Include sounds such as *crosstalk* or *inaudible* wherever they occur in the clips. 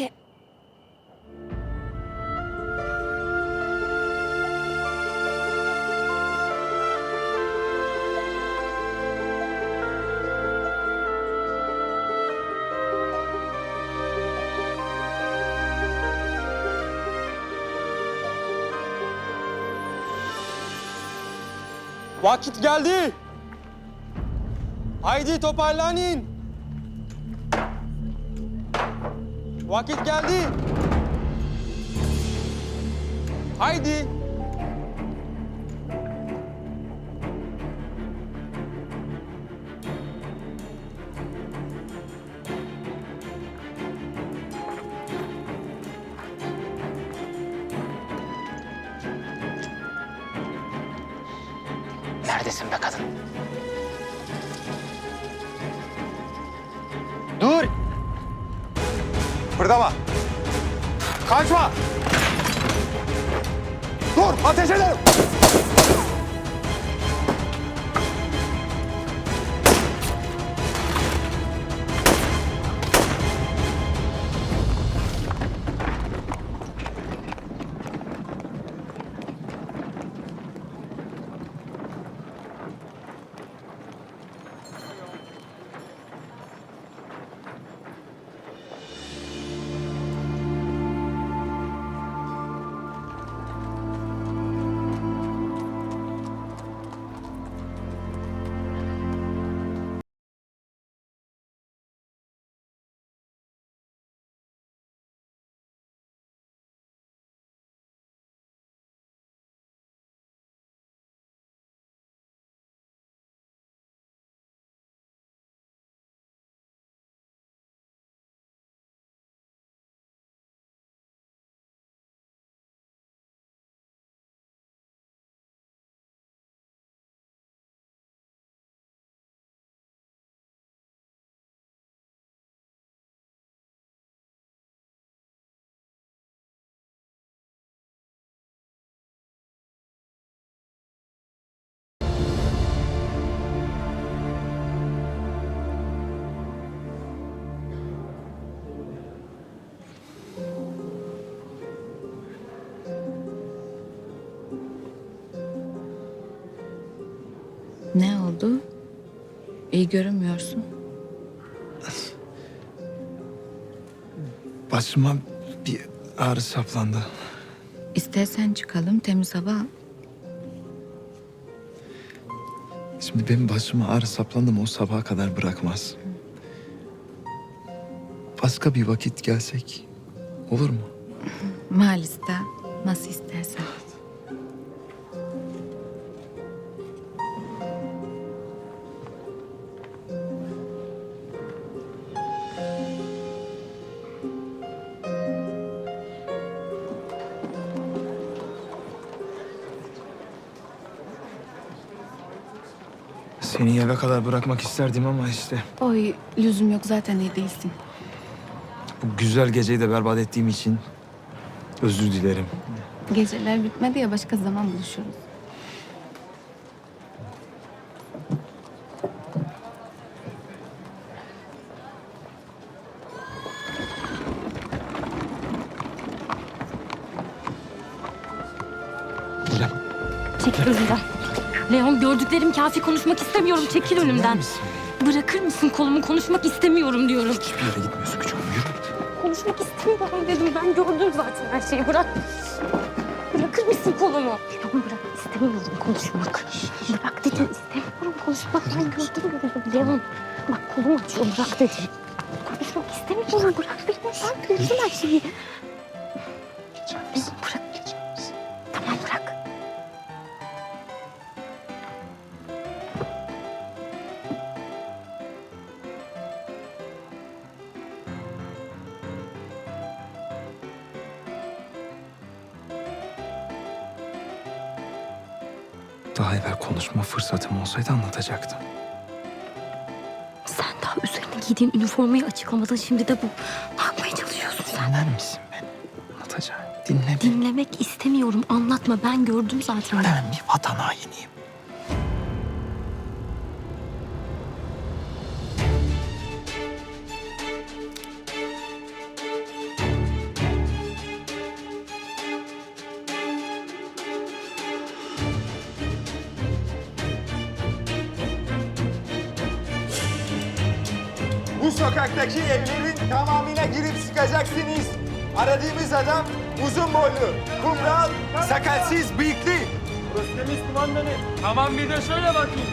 ki? Vakit geldi. Haydi toparlanın. Vakit geldi. Haydi. Neredesin be kadın? Dur. Kıpırdama. Kaçma. Dur, ateş ederim. Oldu? İyi görünmüyorsun. Başıma bir ağrı saplandı. İstersen çıkalım temiz hava. al. Şimdi benim başıma ağrı saplandı mı o sabaha kadar bırakmaz. Başka bir vakit gelsek olur mu? Maalesef nasıl istersen. Seni eve kadar bırakmak isterdim ama işte Oy lüzum yok zaten iyi değilsin. bu güzel geceyi de berbat ettiğim için özür dilerim. Geceler bitmedi ya başka zaman buluşuruz. İrem. Çekil önümden. Leon gördüklerim kafi konuşmak istemiyorum. Çekil önümden. misin? Bırakır mısın kolumu konuşmak istemiyorum diyorum. Hiçbir yere gitmiyorsun küçük hanım, yürü. Konuşmak istemiyorum dedim. Ben gördüm zaten her şeyi. Bırak. Bırakır mısın kolumu? Leon bırak. İstemiyorum konuşmak. Bırak dedim. İstemiyorum konuşmak. Ben gördüm dedim. Leon bak kolum açıyor. Bırak dedim. Konuşmak istemiyorum. Bırak beni. Ben gördüm her şeyi. Daha evvel konuşma fırsatım olsaydı anlatacaktım. Sen daha üzerine giydiğin üniformayı açıklamadın. Şimdi de bu. Ne yapmaya çalışıyorsun sen? Dinler misin beni? Anlatacağım. Dinle beni. Dinlemek istemiyorum. Anlatma. Ben gördüm zaten. Ben bir vatan hainiyim. Bu sokaktaki evlerin tamamına girip sıkacaksınız. Aradığımız adam uzun boylu, kumral, sakalsız, bıyıklı. Burası temiz kumandanım. Tamam bir de şöyle bakayım.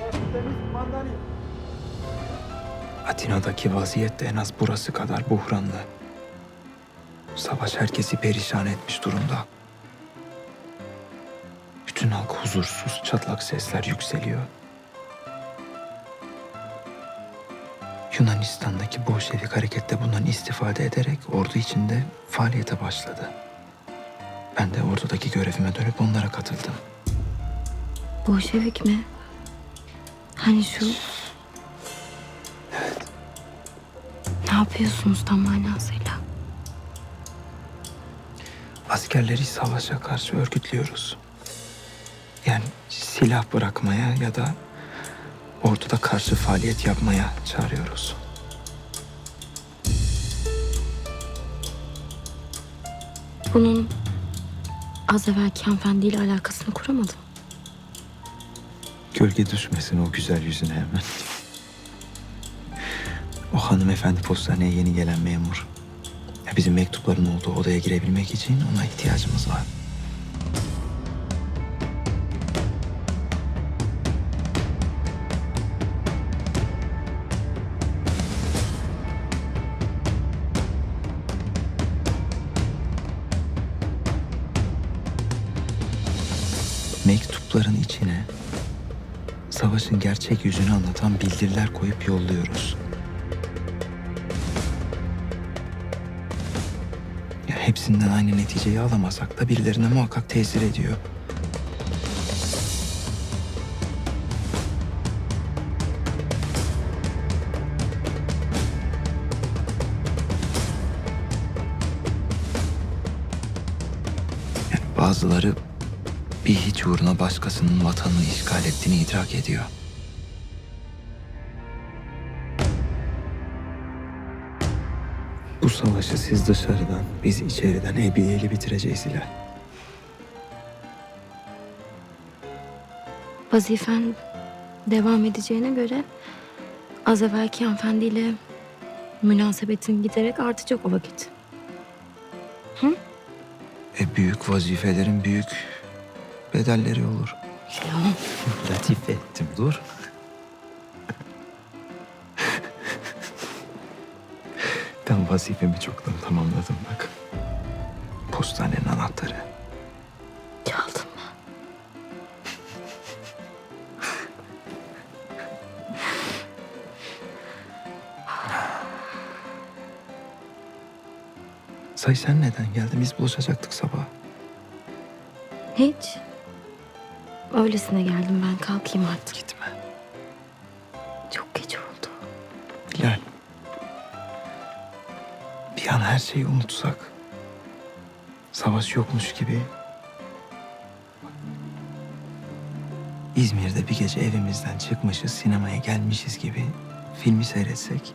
Burası temiz kumandanım. Atina'daki vaziyet de en az burası kadar buhranlı. Savaş herkesi perişan etmiş durumda. Bütün halk huzursuz, çatlak sesler yükseliyor. Yunanistan'daki Bolşevik harekette bundan istifade ederek ordu içinde faaliyete başladı. Ben de ordudaki görevime dönüp onlara katıldım. Bolşevik mi? Hani şu... Ne yapıyorsunuz tam manasıyla? Askerleri savaşa karşı örgütlüyoruz. Yani silah bırakmaya ya da orduda karşı faaliyet yapmaya çağırıyoruz. Bunun az evvelki hanımefendiyle alakasını kuramadım. Gölge düşmesin o güzel yüzüne hemen. O hanımefendi postaneye yeni gelen memur. Ya bizim mektupların olduğu odaya girebilmek için ona ihtiyacımız var. Mektupların içine savaşın gerçek yüzünü anlatan bildiriler koyup yolluyoruz. Ya hepsinden aynı neticeyi alamasak da birilerine muhakkak tesir ediyor. Bazıları bir hiç uğruna başkasının vatanını işgal ettiğini idrak ediyor. Bu savaşı siz dışarıdan, biz içeriden ebiyeli bitireceğiz Hilal. Vazifen devam edeceğine göre az evvelki hanımefendiyle münasebetin giderek artacak o vakit. E büyük vazifelerin büyük bedelleri olur. *laughs* Latife ettim, dur. ben vazifemi çoktan tamamladım bak. Postanenin anahtarı. Çaldın mı? Say sen neden geldin? Biz buluşacaktık sabah. Hiç. Öylesine geldim ben kalkayım artık. Gitme. Çok geç oldu. Hilal. Bir an her şeyi unutsak. Savaş yokmuş gibi. İzmir'de bir gece evimizden çıkmışız, sinemaya gelmişiz gibi filmi seyretsek.